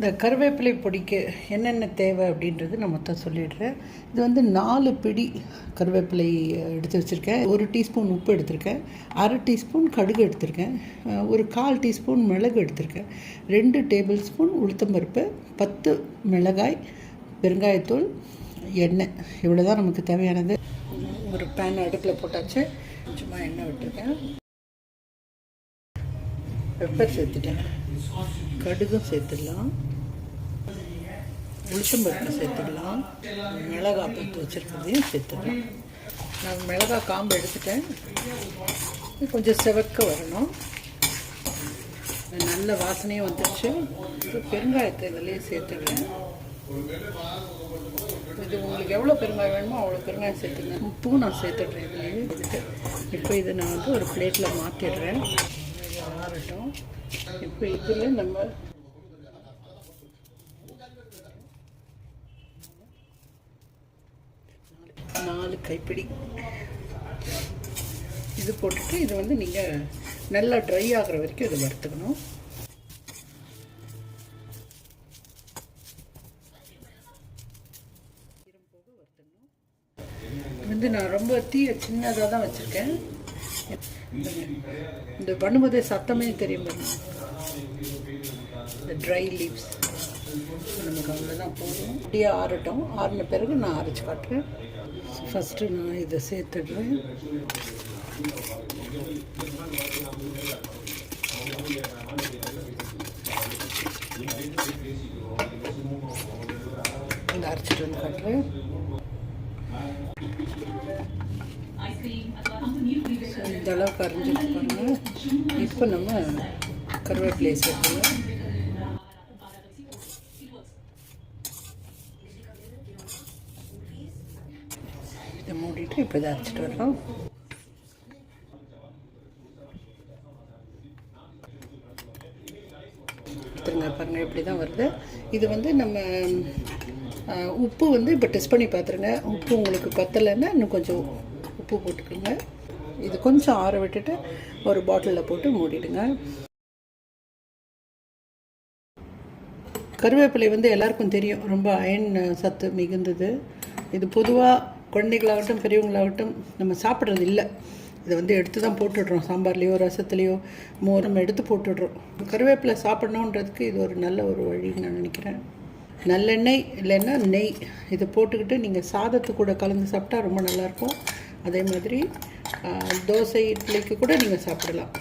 இந்த கருவேப்பிலை பொடிக்கு என்னென்ன தேவை அப்படின்றது நான் மொத்தம் சொல்லிடுறேன். இது வந்து நாலு பிடி கருவேப்பிலை எடுத்து வச்சுருக்கேன். ஒரு டீஸ்பூன் உப்பு எடுத்திருக்கேன். அரை டீஸ்பூன் கடுகு எடுத்திருக்கேன். ஒரு கால் டீஸ்பூன் மிளகு எடுத்திருக்கேன். ரெண்டு டேபிள் ஸ்பூன் உளுத்தம்பருப்பு பத்து மிளகாய் பெருங்காயத்தூள் எண்ணெய். இவ்வளோ தான் நமக்கு தேவையானது. ஒரு பேன் அடுப்பில் போட்டாச்சு. சும்மா எண்ணெய் விட்டுருக்கேன் பெப்பர் சேர்த்துட்டேன். கடுகும் சேர்த்துடலாம். உளுத்தம்பருப்பு சேர்த்துக்கலாம் மிளகாய் பத்து வச்சுருக்கிறதையும் சேர்த்துக்கலாம் நான் மிளகாய் காம்பு எடுத்துட்டேன். கொஞ்சம் செவக்க வரணும். நல்ல வாசனையும் வந்துடுச்சு இப்போ பெருங்காயத்தை இதிலேயே சேர்த்துக்கிறேன் இது உங்களுக்கு எவ்வளோ பெருங்காயம் வேணுமோ அவ்வளோ பெருங்காயம் சேர்த்துங்க. உப்பும் நான் சேர்த்துடுறேன் இதுலேயே. இப்போ இதை நான் வந்து ஒரு பிளேட்டில் மாற்றிடுறேன் ஆறட்டும் இப்போ இதில் நம்ம நாலு கைப்பிடி. இது போட்டுட்டு இது வந்து நீங்கள் நல்லா ட்ரை ஆகிற வரைக்கும் இதை வறுத்துக்கணும். வந்து நான் ரொம்ப தீய சின்னதாக தான் வச்சுருக்கேன். இந்த பண்ணும்போதே சத்தமே தெரியும்? இந்த ட்ரை லீவ்ஸ் நமக்கு அவ்வளோதான் போதும். அப்படியே ஆறட்டும். ஆறின பிறகு நான் அரைச்சி காட்டுறேன். ஃபஸ்ட்டு நான் இதை சேர்த்துடுறேன். இதை அரைச்சிட்டு வந்து காட்டுறேன். இந்த அளவுக்கு அரைஞ்சிட்டு பாருங்கள் இப்போ நம்ம கருவேப்பிலையை சேர்த்துக்கலாம். இதை மூடிட்டு இப்போ இதை அரைச்சிட்டு வர்றோம் திருங்க பாருங்க இப்படி தான் வருது. இது வந்து நம்ம உப்பு வந்து இப்போ டெஸ்ட் பண்ணி பார்த்துருங்க. உப்பு உங்களுக்கு பத்தலைன்னா இன்னும் கொஞ்சம் உப்பு போட்டுக்கோங்க. கொஞ்சம் ஆற விட்டுட்டு ஒரு பாட்டிலில் போட்டு மூடிடுங்க. கருவேப்பிலை வந்து எல்லாருக்கும் தெரியும். ரொம்ப அயன் சத்து மிகுந்தது. இது பொதுவாக குழந்தைகளாகட்டும் பெரியவங்களாகட்டும் நம்ம சாப்பிட்றது இல்லை. இதை வந்து எடுத்து தான் போட்டுடுறோம். சாம்பார்லேயோ ரசத்துலேயோ மோர் நம்ம எடுத்து போட்டுடுறோம். கருவேப்பிலை சாப்பிட்ணுன்றதுக்கு இது ஒரு நல்ல ஒரு வழின்னு நான் நினைக்கிறேன். நல்லெண்ணெய் இல்லைன்னா நெய். இதை போட்டுக்கிட்டு நீங்கள் சாதத்து கூட கலந்து சாப்பிட்டா ரொம்ப நல்லாயிருக்கும் அதே மாதிரி தோசை இட்லிக்கு கூட நீங்கள் சாப்பிடலாம்.